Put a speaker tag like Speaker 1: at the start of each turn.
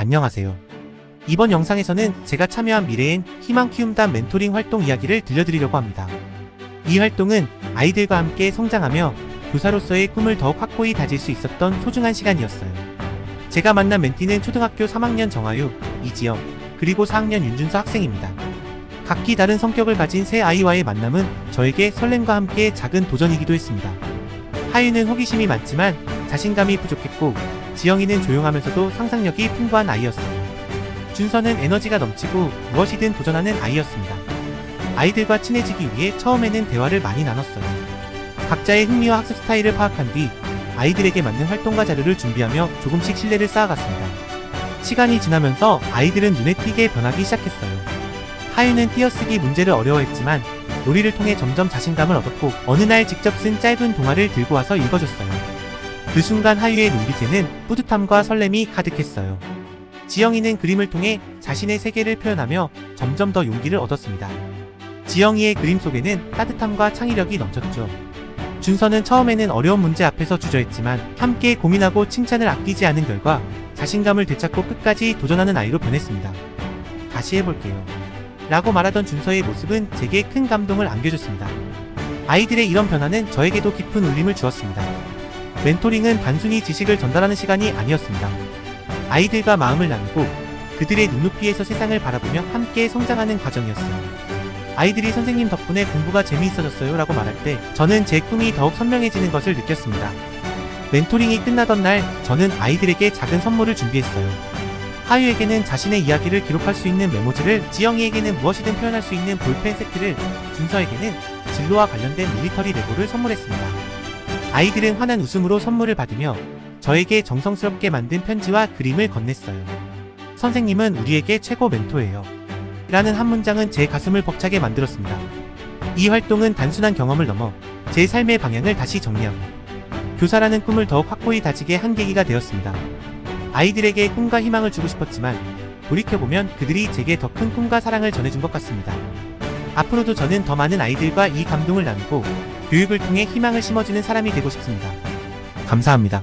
Speaker 1: 안녕하세요. 이번 영상에서는 제가 참여한 미래엔 희망 키움단 멘토링 활동 이야기를 들려드리려고 합니다. 이 활동은 아이들과 함께 성장하며 교사로서의 꿈을 더욱 확고히 다질 수 있었던 소중한 시간이었어요. 제가 만난 멘티는 초등학교 3학년 정하유, 이지영, 그리고 4학년 윤준서 학생입니다. 각기 다른 성격을 가진 세 아이와의 만남은 저에게 설렘과 함께 작은 도전이기도 했습니다. 하유는 호기심이 많지만 자신감이 부족했고 지영이는 조용하면서도 상상력이 풍부한 아이였어요. 준서는 에너지가 넘치고 무엇이든 도전하는 아이였습니다. 아이들과 친해지기 위해 처음에는 대화를 많이 나눴어요. 각자의 흥미와 학습 스타일을 파악한 뒤 아이들에게 맞는 활동과 자료를 준비하며 조금씩 신뢰를 쌓아갔습니다. 시간이 지나면서 아이들은 눈에 띄게 변하기 시작했어요. 하유는 띄어쓰기 문제를 어려워했지만 놀이를 통해 점점 자신감을 얻었고 어느 날 직접 쓴 짧은 동화를 들고 와서 읽어줬어요. 그 순간 하유의 눈빛에는 뿌듯함과 설렘이 가득했어요. 지영이는 그림을 통해 자신의 세계를 표현하며 점점 더 용기를 얻었습니다. 지영이의 그림 속에는 따뜻함과 창의력이 넘쳤죠. 준서는 처음에는 어려운 문제 앞에서 주저했지만 함께 고민하고 칭찬을 아끼지 않은 결과 자신감을 되찾고 끝까지 도전하는 아이로 변했습니다. 다시 해볼게요. 라고 말하던 준서의 모습은 제게 큰 감동을 안겨줬습니다. 아이들의 이런 변화는 저에게도 깊은 울림을 주었습니다. 멘토링은 단순히 지식을 전달하는 시간이 아니었습니다. 아이들과 마음을 나누고 그들의 눈높이에서 세상을 바라보며 함께 성장하는 과정이었어요. 아이들이 선생님 덕분에 공부가 재미있어졌어요 라고 말할 때 저는 제 꿈이 더욱 선명해지는 것을 느꼈습니다. 멘토링이 끝나던 날 저는 아이들에게 작은 선물을 준비했어요. 하유에게는 자신의 이야기를 기록할 수 있는 메모지를, 지영이에게는 무엇이든 표현할 수 있는 볼펜 세트를, 준서에게는 진로와 관련된 밀리터리 레고를 선물했습니다. 아이들은 환한 웃음으로 선물을 받으며 저에게 정성스럽게 만든 편지와 그림을 건넸어요. 선생님은 우리에게 최고 멘토예요. 라는 한 문장은 제 가슴을 벅차게 만들었습니다. 이 활동은 단순한 경험을 넘어 제 삶의 방향을 다시 정리하고 교사라는 꿈을 더욱 확고히 다지게 한 계기가 되었습니다. 아이들에게 꿈과 희망을 주고 싶었지만 돌이켜보면 그들이 제게 더 큰 꿈과 사랑을 전해준 것 같습니다. 앞으로도 저는 더 많은 아이들과 이 감동을 나누고 교육을 통해 희망을 심어주는 사람이 되고 싶습니다. 감사합니다.